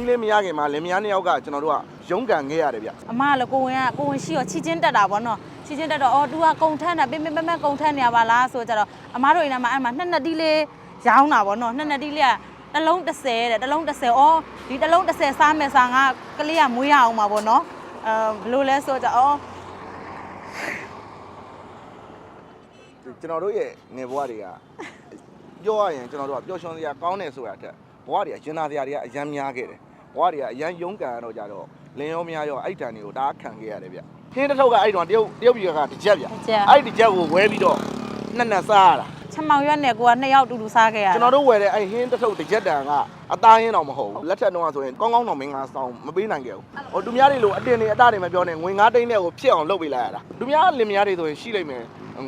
သမီးလေးမရခင်မှာလင်မယားနှစ်ယောက်ကကျွန်တော်တို့ကရုန်းကန်ခဲ့ရတယ်ဗျအမကလည်းကိုဝင်ကကိုဝင်ရှိရောချီချင်းတက်တာဗောနော်ချီချင်းတက်တော့အော် तू ကကုံထမ်းတာပင်းပင်းပန်းပန်းကုံထမ်းနေရပါလားဆိုကြတော့အမတို့အိမ်ထဲမှာအဲ့မှာနှစ်နှစ်တီးလေးရောင်းတာဗောနော်နှစ်နှစ်တီးလေးကတစ်လုံး30တဲ့တစ်လုံး30အော်ဒီတစ်လုံး30စားမယ်စားငါကလေးကမွေးရအောင်ပါဗောနော်အဲဘယ်လိုလဲဆိုကြအော်ကျွန်တော်တို့ရဲ့ငယ်ဘဝတွေကပြောရရင်ကျွန်တော်တို့ကပျော်ရွှင်စရာကောင်းတယ်ဆိုတာထက်ဘဝတွေကကျင်နာစရာတွေကအယမ်းများခဲ့တယ် ဘဝတွေကအယမ်းယုံကန်ရတော့ကြတော့လင်ရောမယားရောအဲ့တန်တွေကိုဒါခံခဲ့ရတယ်ဗျခင်းတစ်ထုပ်ကအဲ့တော့တရုတ်တရုတ်ပြည်ကတစ်ချက်ဗျအဲ့ဒီတစ်ချက်ကိုဝဲပြီးတော့နှစ်နှစ်စားရတာချက်မောင်ရွက်နဲ့ကိုကနှစ်ယောက်တူတူစားခဲ့ရကျွန်တော်တို့ဝယ်တဲ့အဲ့ဟင်းတစ်ထုပ်တစ်ချက်တန်ကအသားရင်းတော့မဟုတ်ဘူးလက်ထက်တော့ဆိုရင်ကောင်းကောင်းတော့မင်္ဂလာဆောင်မပေးနိုင်ခဲ့ဘူးဟိုသူများတွေလိုအတင်တွေအတတွေမပြောနဲ့ငွေငါးတိန်းတဲ့ကိုဖြစ်အောင်လုပ်ပေးလိုက်ရတာသူများလင်မယားတွေဆိုရင်ရှိလိမ့်မယ်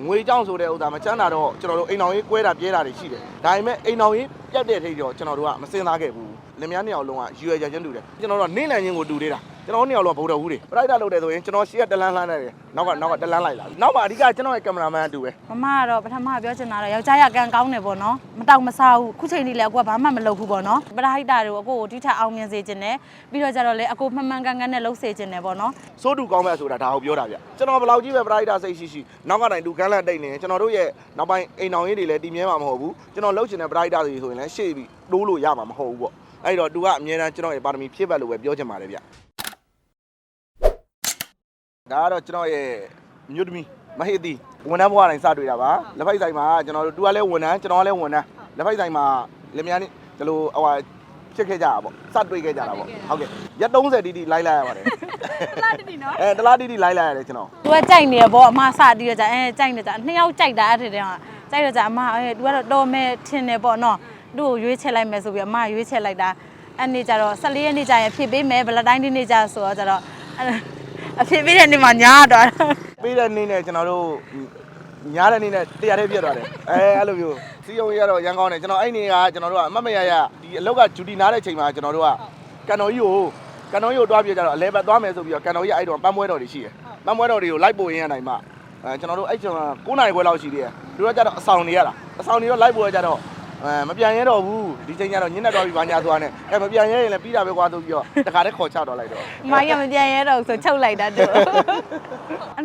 ငွေကြောင့်ဆိုတဲ့ဥစ္စာမချမ်းသာတော့ကျွန်တော်တို့အိမ်တော်ကြီးကွဲတာပြဲတာတွေရှိတယ်ဒါပေမဲ့အိမ်တော်ကြီး ပြတ်တဲ့ထိပ်တော့ကျွန်တော်တို့ကမစင်သားခဲ့ဘူးလင်မယားနှစ်ယောက်လုံးကရွယ်ရချင်းတူတယ်ကျွန်တော်တို့ကနင်းလန်ချင်းကိုတူသေးတာ ကျွန်တော်တို့နှစ်ယောက်လုံးကဗုဒ္ဓဟူးတွေပရိုက်တာလုပ်တယ်ဆိုရင်ကျွန်တော်ရှေ့ကတလန်းလှမ်းနေတယ်နောက်ကနောက်ကတလန်းလိုက်လာနောက်မှာအဓိကကျွန်တော်ရဲ့ကင်မရာမန်အတူပဲမမကတော့ပထမပြောချင်တာတော့ယောက်ျားရကန်ကောင်းတယ်ပေါ့နော်မတောက်မစားဘူးခုချိန်လေးလည်းအကူကဘာမှမလုပ်ဘူးပေါ့နော်ပရာဟိတတွေကိုအကိုကိုတိထက်အောင်မြင်စေချင်တယ်ပြီးတော့ကြတော့လေအကိုမှန်မှန်ကန်ကန်နဲ့လှုပ်စေချင်တယ်ပေါ့နော်စိုးတူကောင်းမဲ့ဆိုတာဒါကိုပြောတာဗျကျွန်တော်ဘယ်လောက်ကြီးပဲပရိုက်တာစိတ်ရှိရှိနောက်ကနေလူကန်းလန့်တိတ်နေကျွန်တော်တို့ရဲ့နောက်ပိုင်းအိမ်အောင်ရေးတွေလည်းတည်မြဲမှာမဟုတ်ဘူးကျွန်တော်လှုပ်ချင်တဲ့ပရိုက်တာတွေဆိုရင်လည်းရှေ့ပြီးတိုးလို့ရမှာမဟုတ်ဘူးပေါ့အဲ့တော့သူကအမြဲတမ်းကျွန်တော်ရဲ့ပါရမီဖြည့်ဘက်လို့ပဲပြောချင်ပါတယ်ဗျ ဒါကတော့ကျွန်တော်ရဲ့မြို့သမီးမဟေတီဝန်ထမ်းဘဝတိုင်းစတွေ့တာပါလက်ဖိုက်ဆိုင်မှာကျွန်တော်တို့သူကလည်းဝန်ထမ်းကျွန်တော်ကလည်းဝန်ထမ်းလက်ဖိုက်ဆိုင်မှာလက်မယားနေဒီလိုဟိုဟာဖြစ်ခဲ့ကြတာပေါ့စတွေ့ခဲ့ကြတာပေါ့ဟုတ်ကဲ့ရက်30တီတီလိုက်လိုက်ရပါတယ်လားတိတိနော်အဲတလားတီတီလိုက်လိုက်ရတယ်ကျွန်တော်သူကကြိုက်နေရပေါ့အမစတီးတော့ကြအဲကြိုက်နေကြနှစ်ယောက်ကြိုက်တာအဲ့ဒီတည်းကကြိုက်တော့ကြအမအဲသူကတော့တော်မဲထင်တယ်ပေါ့နော်သူ့ကိုရွေးချက်လိုက်မယ်ဆိုပြီးအမရွေးချက်လိုက်တာအဲ့နေ့ကျတော့14ရက်နေ့ကျရင်ဖြစ်ပေးမယ်ဘလတိုင်းနေ့ကျဆိုတော့ကျတော့ အဖြစ်ပေးတဲ့နေ့မှာညားတော့ပေးတဲ့နေ့နဲ့ကျွန်တော်တို့ညားတဲ့နေ့နဲ့တရားတည်းပြတ်သွားတယ်အဲအဲ့လိုမျိုးစီယုံရတော့ရန်ကောင်းတယ်ကျွန်တော်အဲ့နေ့ကကျွန်တော်တို့ကအမတ်မရရဒီအလောက်ကဂျူတီနားတဲ့ချိန်မှာကျွန်တော်တို့ကကန်တော်ကြီးကိုကန်တော်ကြီးကိုတွားပြကြတော့အလဲဘက်သွားမယ်ဆိုပြီးတော့ကန်တော်ကြီးအဲ့တော့ပန်းပွဲတော်တွေရှိတယ်ပန်းပွဲတော်တွေကိုလိုက်ပို့ရင်းရနိုင်မှအဲကျွန်တော်တို့အဲ့ချိန်မှာ9နာရီခွဲလောက်ရှိသေးတယ်သူတို့ကကြတော့အဆောင်နေရတာအဆောင်နေတော့လိုက်ပို့ရကြတော့ အဲမပြန်ရဲတော့ဘူးဒီချိန်ကျတော့ညနေတော့ပြီးဘာညာသွားနေအဲမပြန်ရဲရင်လည်းပြီးတာပဲကွာဆိုပြီးတော့တခါတည်းခေါ်ချတော့လိုက်တော့မကြီးကမပြန်ရဲတော့ဘူးဆိုချုပ်လိုက်တာတူအဲ့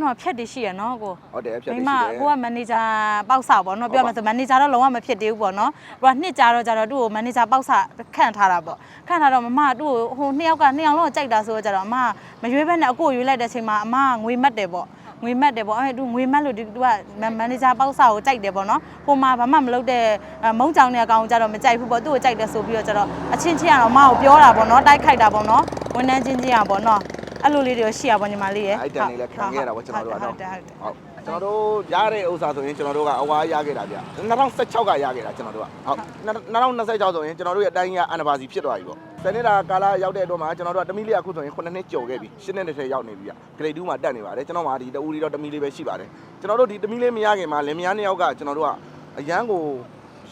တော့ဖြတ်တည်ရှိရနော်ကိုဟုတ်တယ်ဖြတ်မိတယ်မရှိတယ်ကိုကမန်နေဂျာပေါက်စာပေါ့နော်ပြောမှဆိုမန်နေဂျာတော့လုံးဝမဖြစ်သေးဘူးပေါ့နော်ကိုကနှစ်ကြာတော့ကြာတော့သူ့ကိုမန်နေဂျာပေါက်စာခန့်ထားတာပေါ့ခန့်ထားတော့မမသူ့ကိုဟိုနှစ်ယောက်ကနှစ်ယောက်လုံးကြိုက်တာဆိုတော့ကြာတော့အမမရွေးဘဲနဲ့အကိုရွေးလိုက်တဲ့အချိန်မှာအမငွေမတ်တယ်ပေါ့ ငွေမတ်တယ်ပေါ့အဲသူငွေမတ်လို့ဒီသူကမန်နေဂျာပေါက်စာကိုကြိုက်တယ်ပေါ့နော်ဟိုမှာဘာမှမလုပ်တဲ့မုံကြောင်တဲ့အကောင်ကြတော့မကြိုက်ဘူးပေါ့သူ့ကိုကြိုက်တယ်ဆိုပြီးတော့ကြာတော့အချင်းချင်းကတော့အမကိုပြောတာပေါ့နော်တိုက်ခိုက်တာပေါ့နော်ဝန်ထမ်းချင်းချင်းอ่ะပေါ့နော်အဲ့လိုလေးတွေရှိရပါညီမလေးရဲ့အဲ့တန်လေးလည်းခံခဲ့ရတာပေါ့ကျွန်တော်တို့ကတော့ဟုတ်တယ်ဟုတ်တယ်ဟုတ်ကျွန်တော်တို့ရတဲ့ဥစ္စာဆိုရင်ကျွန်တော်တို့ကအဝါရခဲ့တာဗျ2016ကရခဲ့တာကျွန်တော်တို့ကဟုတ်2026ဆိုရင်ကျွန်တော်တို့ရဲ့အတိုင်းကအန်နဘာစီဖြစ်သွားပြီပေါ့ စနေတာကာလာရောက်တဲ့အတွက်မှာကျွန်တော်တို့ကတမီလေးအခုဆိုရင်9နှစ်ကျော်ခဲ့ပြီ10နှစ်တည်းရောက်နေပြီဗျဂရိတ်2မှာတက်နေပါတယ်ကျွန်တော်မှဒီတူရီတော့တမီလေးပဲရှိပါတယ်ကျွန်တော်တို့ဒီတမီလေးမရခင်မှာလင်မယားနှစ်ယောက်ကကျွန်တော်တို့ကအရန်ကို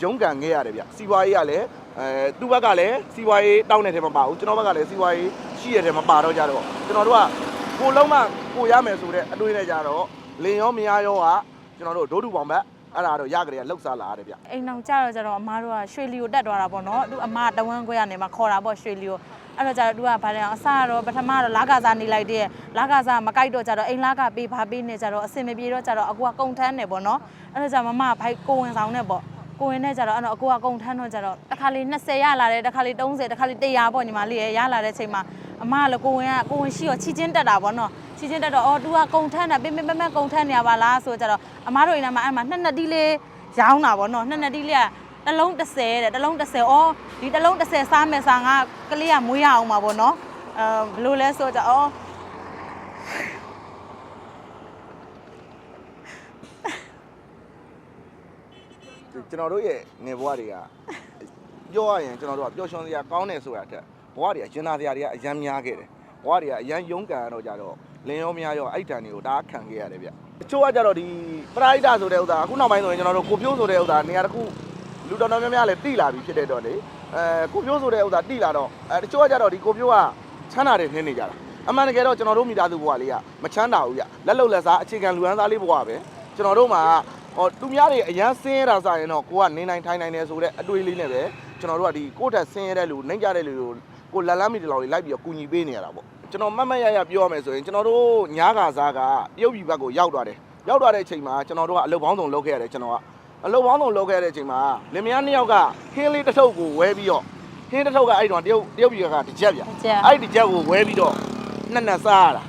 ရုန်းကန်ခဲ့ရတယ်ဗျစီဝါရေးကလည်းအဲသူ့ဘက်ကလည်းစီဝါရေးတောင်းတဲ့ထဲမှာပါဘူးကျွန်တော်ဘက်ကလည်းစီဝါရေးရှိရတဲ့ထဲမှာပါတော့ကြတော့ကျွန်တော်တို့ကကိုလုံးမကိုရမယ်ဆိုတဲ့အတွေးနဲ့ကြတော့လင်ရောမယားရောကကျွန်တော်တို့ဒိုးတူပေါင်ဘက် အဲ့ဒါတော့ရကြတယ်လှုပ်ရှားလာရတယ်ဗျအိမ်အောင်ကြတော့ကြတော့အမားတို့ကရွှေလီကိုတက်သွားတာပေါ့နော်သူအမားတဝန်းခွဲကနေမှခေါ်တာပေါ့ရွှေလီကိုအဲ့တော့ကြတော့သူကဗါတယ်အစကတော့ပထမတော့လာကစားနေလိုက်တဲ့လာကစားမကြိုက်တော့ကြတော့အိမ်လာကပေးဖားပေးနေကြတော့အစင်မပြေတော့ကြတော့အကူကကုံထမ်းနေပေါ့နော်အဲ့တော့ကြမမဖိုက်ကိုဝင်ဆောင်နေပေါ့ကိုဝင်နဲ့ကြတော့အဲ့တော့အကူကကုံထမ်းတော့ကြတော့တစ်ခါလေး20ရလာတယ်တစ်ခါလေး30တစ်ခါလေး100ပေါ့ညီမလေးရရလာတဲ့အချိန်မှာ အမကလည်းကိုဝင်ကကိုဝင်ရှိရောချီချင်းတက်တာပေါ့နော်ချီချင်းတက်တော့အော် तू ကကုံထမ်းတာပင်းပင်းပန်းပန်းကုံထမ်းနေရပါလားဆိုကြတော့အမတို့အိမ်ထဲမှာအဲ့မှာနှစ်နှစ်တီးလေးရောင်းတာဗောနော်နှစ်နှစ်တီးလေးကတစ်လုံး30တဲ့တစ်လုံး30အော်ဒီတစ်လုံး30စားမယ်စားငါကလေးကမွေးရအောင်ပါဗောနော်အဲဘယ်လိုလဲဆိုကြအော်ကျွန်တော်တို့ရဲ့ငယ်ဘဝတွေကပြောရရင်ကျွန်တော်တို့ကပျော်ရွှင်စရာကောင်းတယ်ဆိုတာထက် ဘဝတွေကကျင်နာစရာတွေကအယမ်းများခဲ့တယ်ဘဝတွေကအယမ်းယုံကန်ရတော့ကြတော့လင်ရောမယားရောအဲ့တန်တွေကိုဒါခံခဲ့ရတယ်ဗျတချို့ကကြတော့ဒီပရိုက်တာဆိုတဲ့ဥစ္စာအခုနောက်ပိုင်းဆိုရင်ကျွန်တော်တို့ကိုပြိုးဆိုတဲ့ဥစ္စာနေရာတစ်ခုလူတော်တော်များများလည်းတိလာပြီဖြစ်တဲ့တော့လေအဲကိုပြိုးဆိုတဲ့ဥစ္စာတိလာတော့အဲတချို့ကကြတော့ဒီကိုပြိုးကချမ်းသာတယ်ထင်းနေကြတာအမှန်တကယ်တော့ကျွန်တော်တို့မိသားစုဘဝလေးကမချမ်းသာဘူးဗျလက်လုံလက်စားအခြေခံလူဟန်းစားလေးဘဝပဲကျွန်တော်တို့မှာဟောသူများတွေအရန်ဆင်းရဲတာစရင်တော့ကိုကနေနိုင်ထိုင်နိုင်တယ်ဆိုတဲ့အတွေးလေးနဲ့ပဲကျွန်တော်တို့ကဒီကိုယ့်ထက်ဆင်းရဲတဲ့လူနှိမ့်ကြတဲ့လူကို ကိုလက်လန်းမီတလောင်လေးလိုက်ပြီးတော့ကူညီပေးနေရတာပေါ့ကျွန်တော်မတ်မတ်ရရပြောရမယ်ဆိုရင်ကျွန်တော်တို့ညားကာစားကပြုတ်ပြည်ဘက်ကိုရောက်သွားတယ်ရောက်သွားတဲ့အချိန်မှာကျွန်တော်တို့ကအလုပ်ပေါင်းစုံလုပ်ခဲ့ရတယ်ကျွန်တော်ကအလုပ်ပေါင်းစုံလုပ်ခဲ့တဲ့အချိန်မှာလင်မယားနှစ်ယောက်ကဟင်းလေးတစ်ထုပ်ကိုဝဲပြီးတော့ဟင်းတစ်ထုပ်ကအဲ့တော့တရုတ်တရုတ်ပြည်ကတစ်ချက်ဗျကျက်အဲ့ဒီချက်ကိုဝဲပြီးတော့နှစ်နှစ်စားရတာ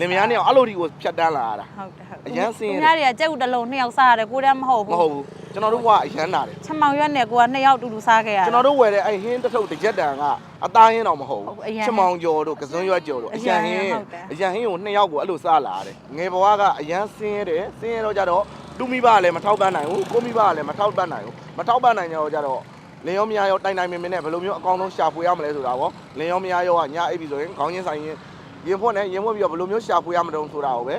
လင်မယားနှစ်ယောက်အဲ့လိုဒီကိုဖြတ်တန်းလာရတာဟုတ်တယ်ဟုတ်အရန်ဆင်းရဲသူများတွေကကြက်ဥတစ်လုံးနှစ်ယောက်စားရတယ်ကိုတည်းမဟုတ်မဘူးဟုတ်ဘူး ကျွန်တော်တို့ကအရန်နာတယ်ချက်မောင်ရွက်နဲ့ကိုကနှစ်ယောက်တူတူစားခဲ့ရတာကျွန်တော်တို့ဝယ်တဲ့အဲ့ဟင်းတစ်ထုပ်တစ်ချက်တန်ကအသားဟင်းတော့မဟုတ်ဟုတ်ဘူးအရန်ချမောင်ကျော်တို့ကစွန်းရွက်ကျော်တို့အအရရန်န်ဟင်းဟုတ်တယ်အရန်ဟင်းကိုနှစ်ယောက်ကိုအဲ့လိုစားလာရတယ်ငယ်ဘဝကအရန်ဆင်းရဲတယ်ဆင်းရဲတော့ကြတော့တူမိဘကလည်းမထောက်ပံ့နိုင်ဘူးကိုမိဘကလည်းမထောက်ပံ့နိုင်ဘူးမထောက်ပံ့နိုင်ကြတော့ကြတော့လင်ရောမယားရောတိုင်တိုင်မင်မင်နဲ့ဘယ်လိုမျိုးအကောင်းဆုံးရှာဖွေရမလဲဆိုတာပေါ့လင်ရောမယားရောကညအိပ်ပြီဆိုရင်ခေါင်းချင်းဆိုင်ရင်ရင်ဖွက်နဲ့ရင်ဖွက်ပြီးတော့ဘယ်လိုမျိုးရှာဖွေရမတုံးဆိုတာကိုပဲ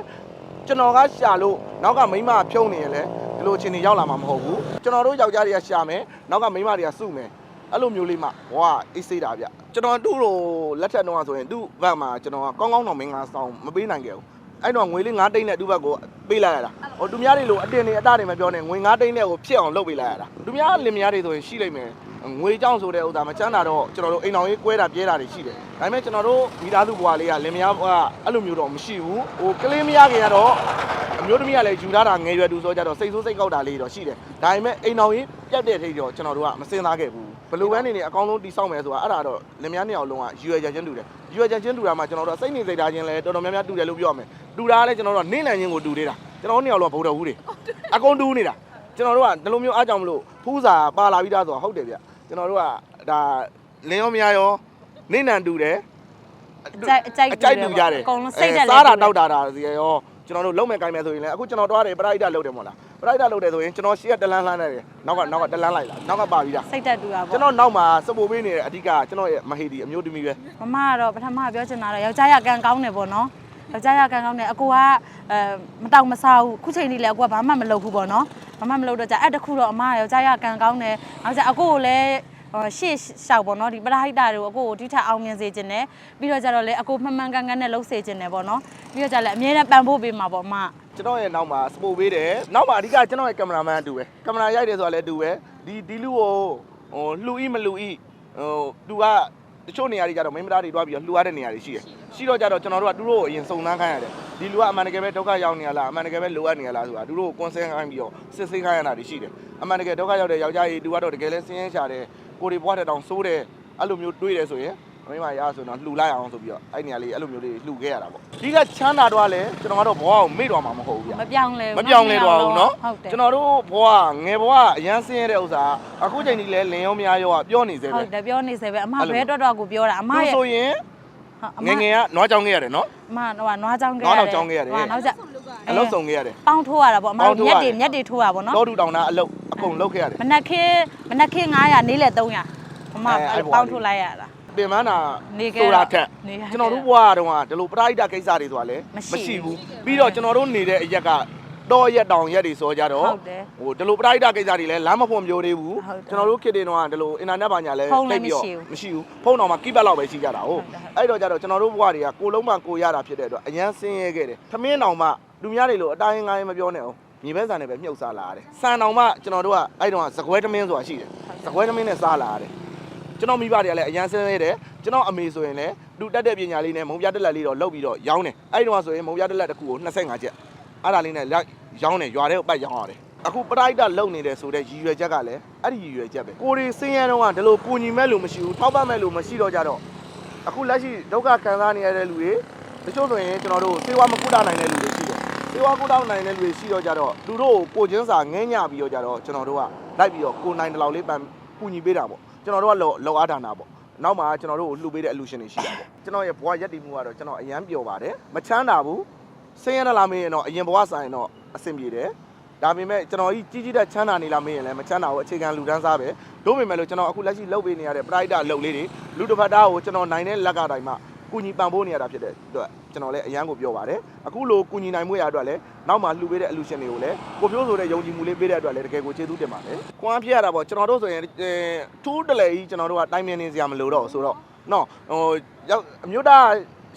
ကျွန်တော်ကရှာလို့နောက်ကမိန်းမဖြုံးနေရင်လည်း ဒီလိုအချိန်တွေရောက်လာမှာမဟုတ်ဘူးကျွန်တော်တို့ယောက်ျားတွေကရှာမယ်နောက်ကမိန်းမတွေကစုမယ်အဲ့လိုမျိုးလေးမှဟောအေးစေးတာဗျကျွန်တော်တူလို့လက်ထက်တော့ဆိုရင်သူ့ဘက်မှာကျွန်တော်ကကောင်းကောင်းတော့မင်္ဂလာဆောင်မပေးနိုင်ခဲ့ဘူးအဲ့တော့ငွေလေး9တိန်းနဲ့သူ့ဘက်ကိုပေးလိုက်ရတာဟိုသူများတွေလိုအတင်တွေအတတွေမပြောနဲ့ငွေ9တိန်းနဲ့ကိုဖြစ်အောင်လုပ်ပေးလိုက်ရတာသူများလင်မယားတွေဆိုရင်ရှိလိမ့်မယ်ငွေကြောင့်ဆိုတဲ့ဥစ္စာမချမ်းသာတော့ကျွန်တော်တို့အိမ်တော်ရေးကွဲတာပြဲတာတွေရှိတယ်ဒါပေမဲ့ကျွန်တော်တို့မိသားစုဘဝလေးကလင်မယားဘဝအဲ့လိုမျိုးတော့မရှိဘူးဟိုကလေးမယားခင်ကတော့ အမျိုးသမီးကလည်းယူထားတာငယ်ရွယ်သူဆိုကြတော့စိတ်ဆိုးစိတ်ကောက်တာလေးတော့ရှိတယ်ဒါပေမဲ့အိမ်တော်ရေးပြတ်တဲ့ထိပ်တော့ကျွန်တော်တို့ကမစင်စားခဲ့ဘူးဘယ်လိုပဲနေနေအကောင်းဆုံးတိဆောက်မယ်ဆိုတာအဲ့ဒါတော့လင်မယားနှစ်ယောက်လုံးကရွယ်ချက်ချင်းတူတယ်ရွယ်ချက်ချင်းတူတာမှကျွန်တော်တို့ကစိတ်နေစိတ်ထားချင်းလဲတော်တော်များများတူတယ်လို့ပြောရမယ်တူတာကလည်းကျွန်တော်တို့ကနေလန်ချင်းကိုတူနေတာကျွန်တော်တို့နှစ်ယောက်လုံးကဗုဒ္ဓဟူးတွေအကုန်တူနေတာကျွန်တော်တို့ကဒီလိုမျိုးအားကြောင့်မလို့ဖူးစာပါလာပြီးသားဆိုတာဟုတ်တယ်ဗျကျွန်တော်တို့ကဒါလင်းရောမယားရောနေနံတူတယ်အကြိုက်အကြိုက်အကြိုက်တူကြတယ်အကုန်လုံးစိတ်တက်စားတာတောက်တာတာစီရော ကျွန်တော်တို့လုံးမဲ့ကိုင်းမယ်ဆိုရင်လည်းအခုကျွန်တော်တော့ရတယ်ပရိုက်တာလုပ်တယ်မို့လားပရိုက်တာလုပ်တယ်ဆိုရင်ကျွန်တော်ရှေ့ကတလန်းလှမ်းနေတယ်နောက်ကနောက်ကတလန်းလိုက်လာနောက်ကပါပြီးသားစိတ်တက်တူတာပေါ့ကျွန်တော်နောက်မှာစပိုပေးနေတဲ့အဓိကကျွန်တော်ရဲ့မဟေဒီအမျိုးသမီးပဲမမကတော့ပထမပြောချင်တာတော့ယောက်ျားရကန်ကောင်းတယ်ပေါ့နော်ယောက်ျားရကန်ကောင်းတယ်အကိုကအဲမတောင်မဆာဘူးခုချိန်လေးလည်းအကိုကဘာမှမလုပ်ဘူးပေါ့နော်ဘာမှမလုပ်တော့ကြအဲ့တခုတော့အမကယောက်ျားရကန်ကောင်းတယ်နောက်ကျအကိုကိုလည်း ဟိုရှေ့လျှောက်ပေါ့နော်ဒီပရာဟိတတွေကိုအကိုကိုတိထက်အောင်မြင်စေခြင်းနဲ့ပြီးတော့ကြတော့လေအကိုမှန်မှန်ကန်ကန်နဲ့လှုပ်စေခြင်းနဲ့ပေါ့နော်ပြီးတော့ကြလည်းအမြဲတမ်းပံ့ပိုးပေးမှာပေါ့အမကျွန်တော်ရဲ့နောက်မှာစပိုပေးတယ်နောက်မှာအဓိကကျွန်တော်ရဲ့ကင်မရာမန်အတူပဲကင်မရာရိုက်တယ်ဆိုတာလည်းအတူပဲဒီဒီလူကိုဟိုလှူဤမလှူဤဟိုသူကတချို့နေရာတွေကြတော့မိန်းမသားတွေတွားပြီးတော့လှူရတဲ့နေရာတွေရှိတယ်ရှိတော့ကြတော့ကျွန်တော်တို့ကသူတို့ကိုအရင်စုံစမ်းခိုင်းရတယ်ဒီလူကအမှန်တကယ်ပဲဒုက္ခရောက်နေရလားအမှန်တကယ်ပဲလိုအပ်နေရလားဆိုတာသူတို့ကိုကွန်ဆင်းခိုင်းပြီးတော့စစ်ဆေးခိုင်းရတာတွေရှိတယ်အမှန်တကယ်ဒုက္ခရောက်တဲ့ယောက်ျားကြီးသူကတော့တကယ်လဲစင်းရဲရှာတယ် ကိုယ်တွေဘွားတဲ့တောင်စိုးတယ်အဲ့လိုမျိုးတွေးတယ်ဆိုရင်မိမရဆိုတော့လှူလိုက်အောင်ဆိုပြီးတော့အဲ့နေရာလေးအဲ့လိုမျိုးလေးလှူခဲ့ရတာပေါ့ဒီကချမ်းသာတော့လဲကျွန်တော်ကတော့ဘဝကိုမေ့တော့မှာမဟုတ်ဘူးဗျ မပြောင်းလဲ မပြောင်းလဲတော့ဘူးเนาะ ဟုတ်တယ် ကျွန်တော်တို့ဘဝငယ်ဘဝအရန်ဆင်းရဲတဲ့ဥစ္စာအခုချိန်ကြီးလဲလင်ရောမယားရောကပြောနေသေး ဟု ပဲ တ်တယ်ပြောနေစေပဲအမ အဲ့လို ဘဲတော့တော့ကိုပြောတာအမ သူ ရဲ့ ဆိုရင် ဟုတ်အမ ငယ်ငယ်ကနွားကြောင်ခဲ့ရတယ်เนาะ အမဟိုကနွားချောင်းခဲ့ နွားတော့ကြောင်းခဲ့ရတယ် ဟိုကနောက်ကျ အလုံးစုံခဲ့ရတယ် ပေါင်းထိုးရတာပေါ့အမ ပေါင်းထိုး မျက် ရတယ် တွေမျက်တွေထိုးရပါတော့နော် လောတူတောင်တာအလုံးအ ကုန်လုတ်ခဲ့ရတယ်မနက်ခင်းမနက်ခင်း900နေ့လယ်300အမအဲအဲ့အဲ့ဘွားပေါင်းထိုးလိုက်ရတာပင်မနာနေခဲ့ဆိုတာထက်နေခဲ့ကျွန်တော်တို့ဘဝတုန်းကဒီလိုပရိဒကိစ္စတွေဆိုတာလဲမရှိဘူးပြီးတော့ကျွန်တော်တို့နေတဲ့အရက်ကတော့ရက်တောင်ရက်တွေဆိုကြတော့ဟုတ်တယ်ဟိုဒီလိုပရိဒကိစ္စတွေလဲလမ်းမဖွင့်မျိုးသေးဘူးဟုတ်တယ်ကျွန်တော်တို့ခေတ်တွေတော့ဒီလိုအင်တာနက်ပါညာလဲဖုန်းလည်းပြီးတော့မရှိဘူးမရှိဘူးဖုန်းတော်မှာကိပတ်လောက်ပဲရှိကြတာဟုတ်ဟုတ်တယ်အဲ့တော့ကြတော့ကျွန်တော်တို့ဘဝတွေကကိုလုံးမှကိုရတာဖြစ်တဲ့အတွက်အရန်ဆင်းရဲခဲ့တယ်သမင်းတော်မှလူများတွေလိုအတိုင်းငိုင်းမပြောနဲ့အောင် ညီဘဲဆန်နဲ့ပဲမြုပ်စားလာရတယ်ဆန်တော်မှကျွန်တော်တို့ကအဲ့တော့စကွဲသမင်းဆိုတာရှိတယ်စကွဲသမင်းနဲ့စားလာရတယ်ကျွန်တော်မိဘတွေကလည်းအရန်ဆင်းရဲတယ်ကျွန်တော်အမေဆိုရင်လည်းလူတက်တဲ့ပညာလေးနဲ့မုံပြတက်လက်လေးတော့လုပ်ပြီးတော့ရောင်းတယ်အဲ့တော့ဆိုရင်မုံပြတက်လက်တစ်ခုကို25ကျပ်အဲ့ဒါလေးနဲ့လက်ရောင်းတယ်ရွာထဲကိုပတ်ရောင်းရတယ်အခုပရိုက်တာလုံနေတယ်ဆိုတဲ့ရည်ရွယ်ချက်ကလည်းအဲ့ဒီရည်ရွယ်ချက်ပဲကိုရီစင်းရဲတော့ကဒီလိုပူညီမဲ့လို့မရှိဘူးထောက်ပံ့မဲ့လို့မရှိတော့ကြတော့အခုလက်ရှိဒုက္ခခံစားနေရတဲ့လူတွေတချို့ဆိုရင်ကျွန်တော်တို့စေဝါမကုဒနိုင်တဲ့လူတွေရှိတယ် စေဝါကုဒနိုင်တဲ့လူတွေရှိတော့ကြတော့သူတို့ကိုကိုချင်းစာငဲညပြီးတော့ကြတော့ကျွန်တော်တို့ကလိုက်ပြီးတော့ကိုနိုင်တလောက်လေးပန်ပူညီပေးတာပေါ့ကျွန်တော်တို့ကလောလောအားဒါနာပေါ့နောက်မှာကျွန်တော်တို့ကိုလှူပေးတဲ့အလူရှင်တွေရှိတာပေါ့ကျွန်တော်ရဲ့ဘဝရက်တည်မှုကတော့ကျွန်တော်အရန်ပျော်ပါတယ်မချမ်းသာဘူးဆင်းရဲလာမင်းရင်တော့အရင်ဘဝဆိုင်တော့အဆင်ပြေတယ်ဒါပေမဲ့ကျွန်တော်ကြီးကြီးကြီးတဲ့ချမ်းသာနေလာမင်းရင်လည်းမချမ်းသာဘူးအခြေခံလူတန်းစားပဲတို့ပေမဲ့လို့ကျွန်တော်အခုလက်ရှိလုပ်ပေးနေရတဲ့ pride အလုပ်လေးတွေလူတစ်ဖက်သားကိုကျွန်တော်နိုင်တဲ့လက်ကတိုင်းမှာ ကူညီပံ့ပိုးနေရတာဖြစ်တဲ့အတွက်ကျွန်တော်လည်းအရန်ကိုပြောပါတယ်အခုလိုကူညီနိုင်မှုရအတွက်လည်းနောက်မှလှူပေးတဲ့အလူရှင်တွေကိုလည်းကိုပြောဆိုတဲ့ယုံကြည်မှုလေးပေးတဲ့အတွက်လည်းတကယ်ကိုကျေးဇူးတင်ပါတယ်။ကွမ်းဖြစ်ရတာပေါ့ကျွန်တော်တို့ဆိုရင်ထူးတလေကြီးကျွန်တော်တို့ကတိုင်ပင်နေစရာမလိုတော့ဆိုတော့နော်ဟိုရောက်အမျိုးသား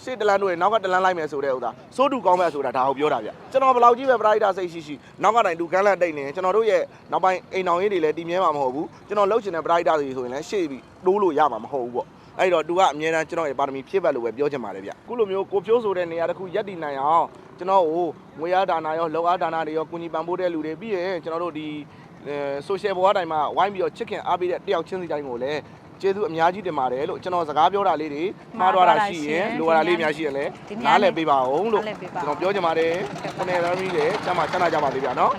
ရှေ့တလန်းတို့ရင်နောက်ကတလန်းလိုက်မယ်ဆိုတဲ့ဥစ္စာစိုးတူကောင်းမဲ့ဆိုတာဒါကိုပြောတာဗျကျွန်တော်ဘယ်လောက်ကြီးပဲပရိုက်တာစိတ်ရှိရှိနောက်ကတိုင်းလူကန်းလန့်တိတ်နေကျွန်တော်တို့ရဲ့နောက်ပိုင်းအိမ်အောင်ရေးတွေလည်းတည်မြဲမှာမဟုတ်ဘူးကျွန်တော်လှုပ်ချင်တဲ့ပရိုက်တာတွေဆိုရင်လည်းရှေ့ပြီးတိုးလို့ရမှာမဟုတ်ဘူးပေါ့ အဲ့တော့သူကအမြဲတမ်းကျွန်တော်ရဲ့ပါရမီဖြည့်ဘက်လို့ပဲပြောချင်ပါတယ်ဗျအခုလိုမျိုးကိုဖြိုးဆိုတဲ့နေရာတစ်ခုရက်တည်နိုင်အောင်ကျွန်တော်ကိုငွေအားဒါနာရောလောက်အားဒါနာတွေရောကုညီပံ့ပိုးတဲ့လူတွေပြီးရင်ကျွန်တော်တို့ဒီအဲ social ဘောတိုင်းမှာဝိုင်းပြီးတော့ချစ်ခင်အားပေးတဲ့တယောက်ချင်းစီတိုင်းကိုလည်းကျေးဇူးအများကြီးတင်ပါတယ်လို့ကျွန်တော်စကားပြောတာလေးတွေမှားတော့တာရှိရင်လိုတာလေးများရှိရင်လည်းနားလည်ပေးပါအောင်လို့ကျွန်တော်ပြောချင်ပါတယ်ခொနဲ့ရမီးလည်းကျမ်းမှာချမ်းသာကြပါသေးဗျာနော်